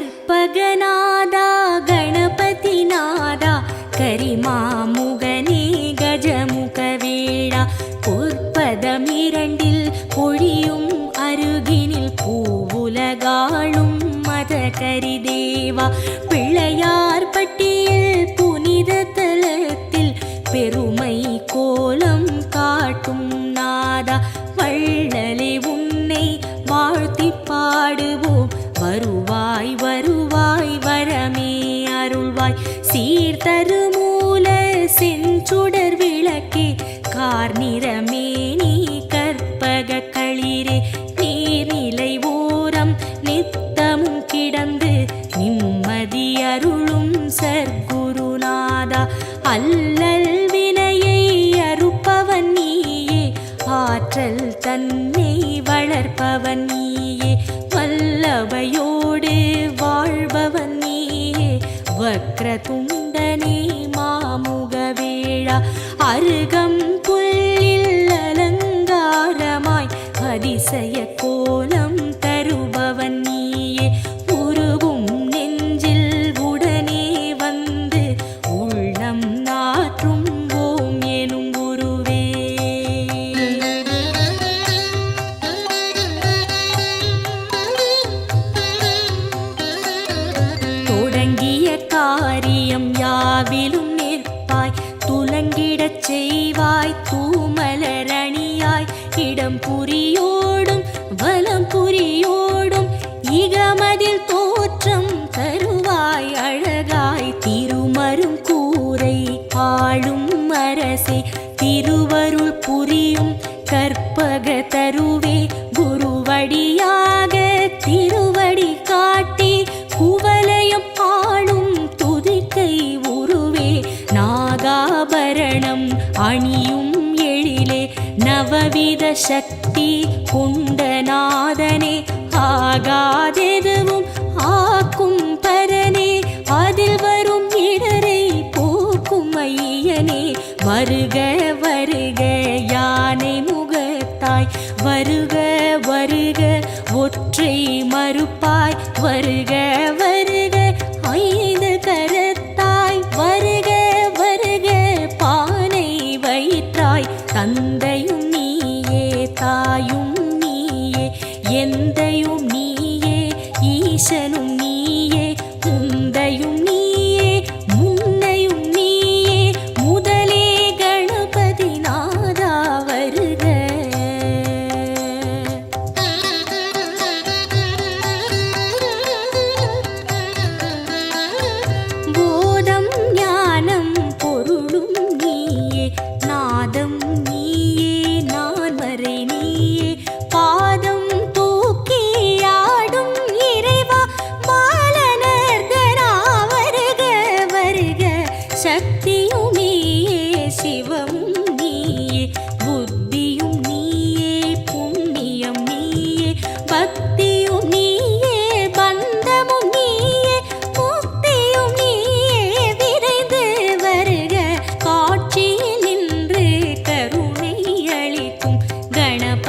கற்பகநாதா கணபதிநாதா கரிமாமுகனே கஜமுகவேடா பொற்பதமிரண்டில் பொழியும் அருகினில் பூவுலகாளும் சுடர் விளக்கே கார்நிறமே நீ கற்பக களிரே. நீர்நிலை ஓரம் நித்தமும் கிடந்து நிம்மதி அருளும் சர்க்குருநாதா. அல்லல் வினையை அறுப்பவன் நீயே ஆற்றல் தன்னை வளர்ப்பவன் நீயே. வல்லவையோடு வாழ்பவன் நீயே வக்ரதுண்டனே மாமுகவேழா அருகம் புல்லில் அலங்காரமாய் அதிசய கோலம் திருமரும் கூரை ஆளும் அரசே திருவருள் புரியும் கற்பக தருவே. குருவடியாக திருவடி காட்டி குவலயம் ஆளும் துதிக்கை உருவே. நாகாபரணம் அணியும் எழிலே நவவித சக்தி குண்டநாதனே. ஆகாதெதுவும் ஆக்கும் வருக வருக யானை முகத்தாய். வருக வருக ஒற்றை மறுப்பாய். வருக வருக ஐந்து கரத்தாய். வருக வருக பானை வயிற்றாய். தந்தையும் நீயே தாயும் நீயே எந்தையும் நீயே ஈசனும் நீ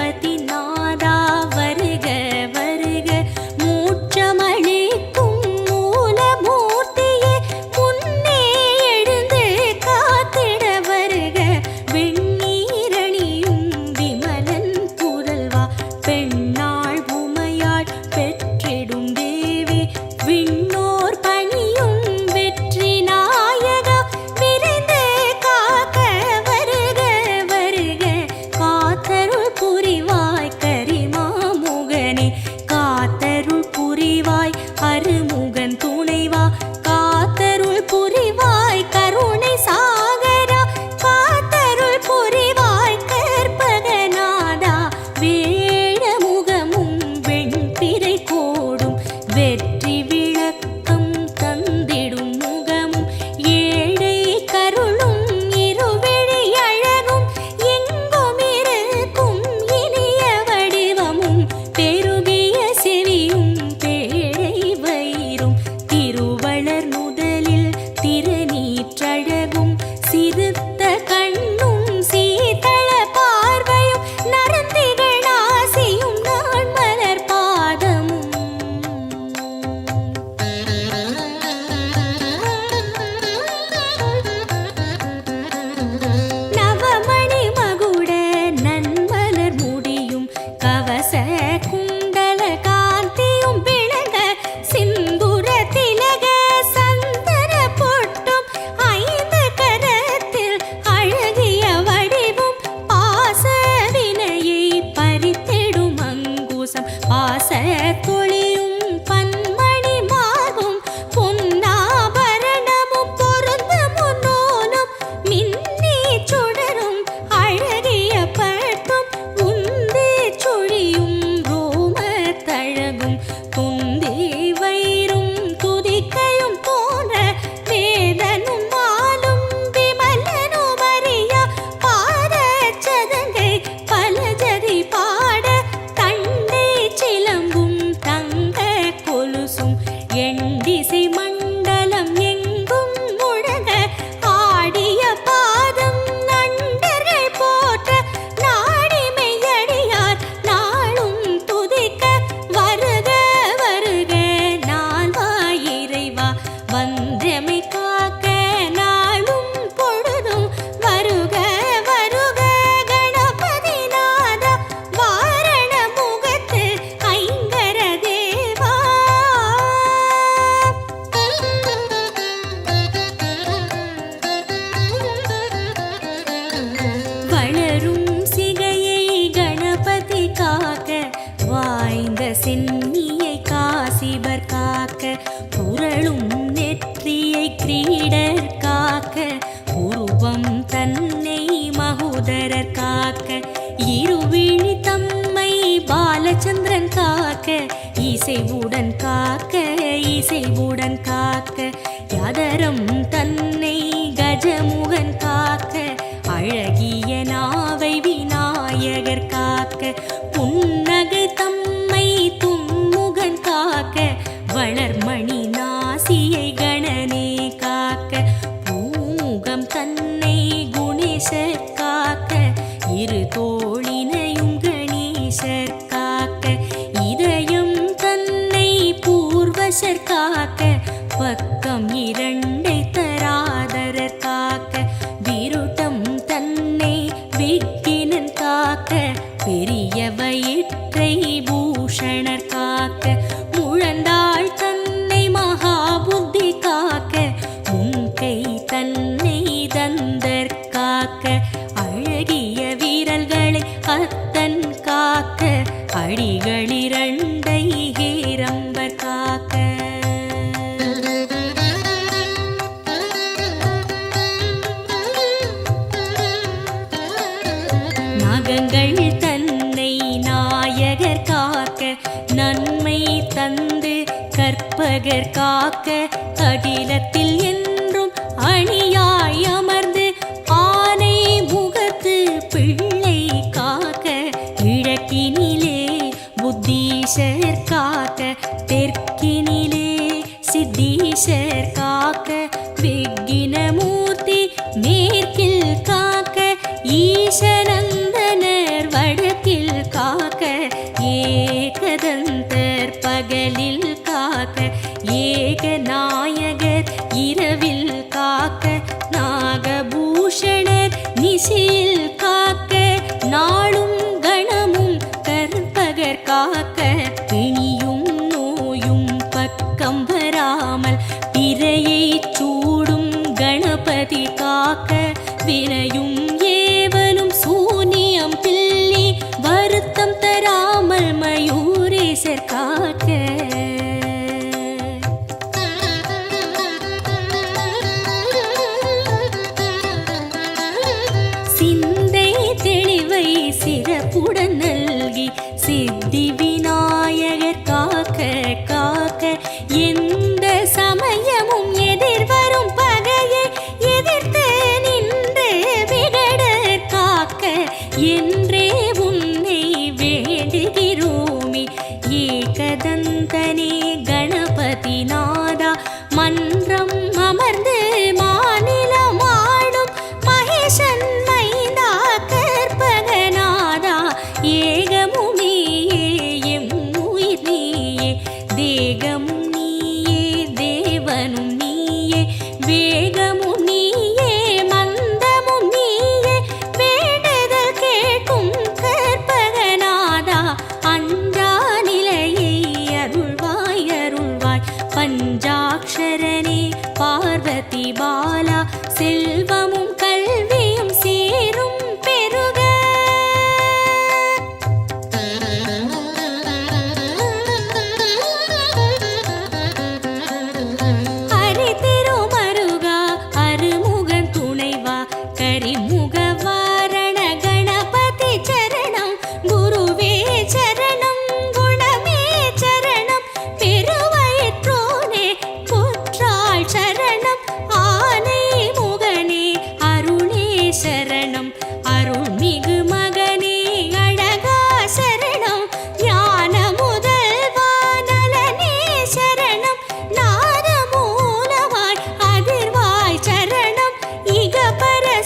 கணபதி ると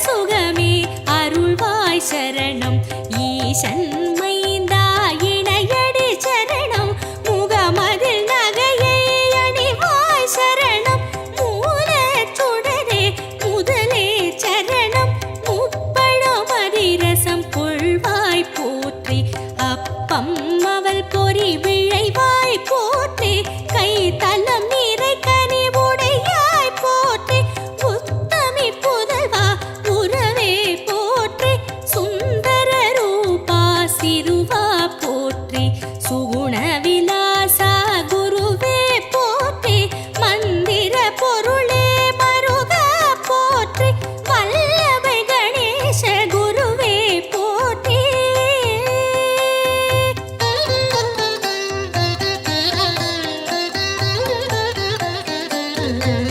சுகமே அருள்வாய் சரணம் ஈசன் Yeah.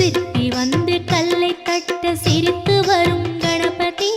சிற்பி வந்து கல்லை தட்ட சிரித்து வரும் கணபதி.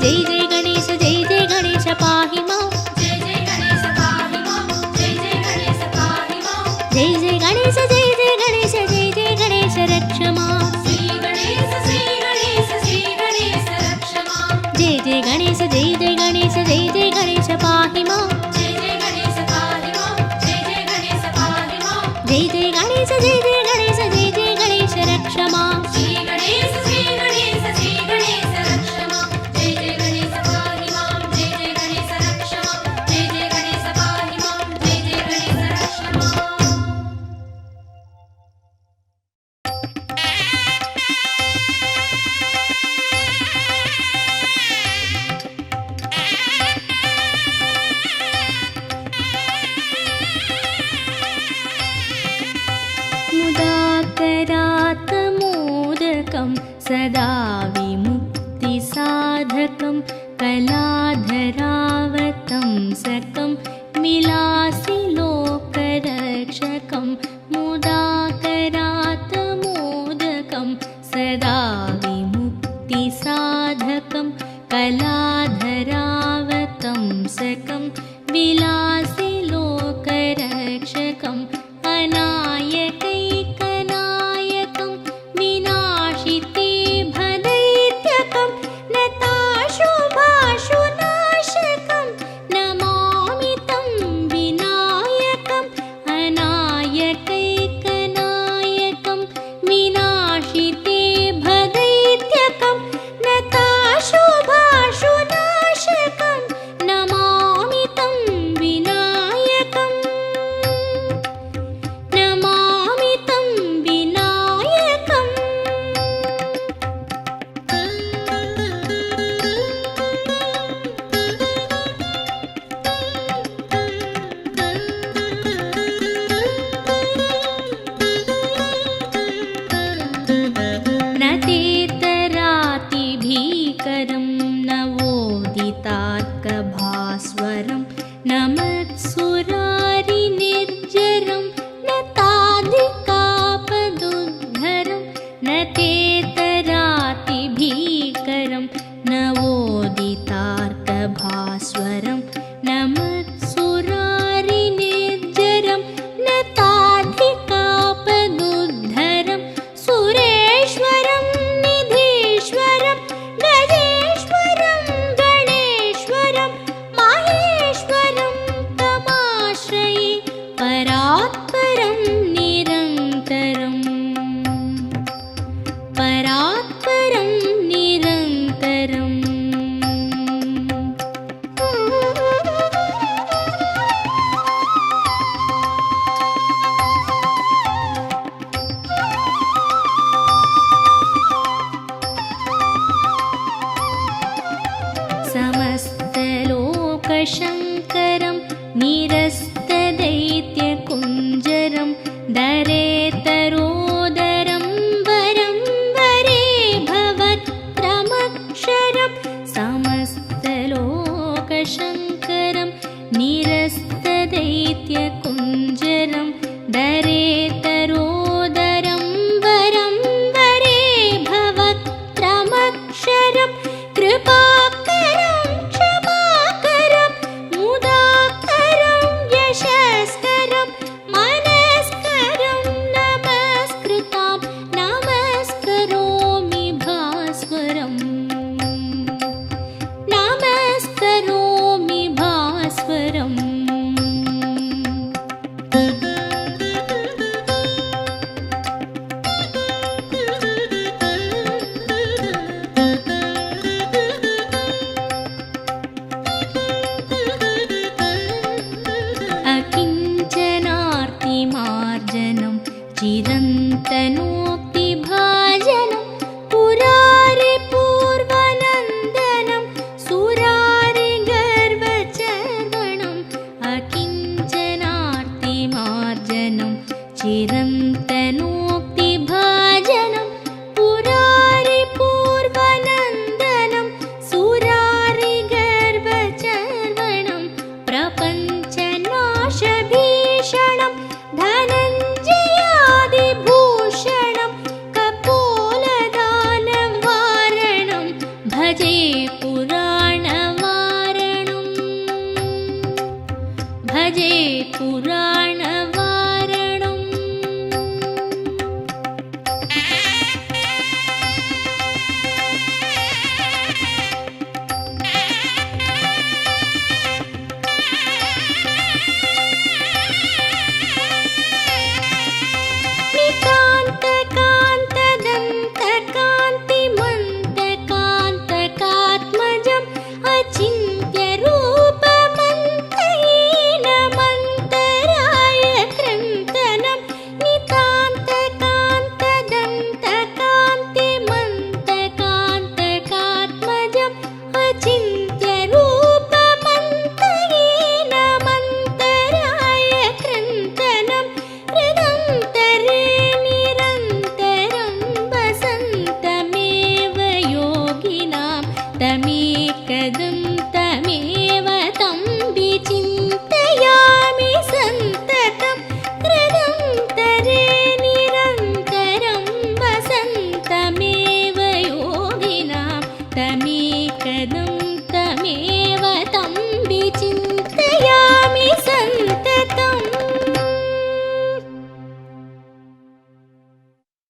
जय जय मुदाकरात्मोदकं सदा विमुक्तिसाधकं कलाधरावतं सकं मिलासि लोकरक्षकं मुदाकरातमोदकं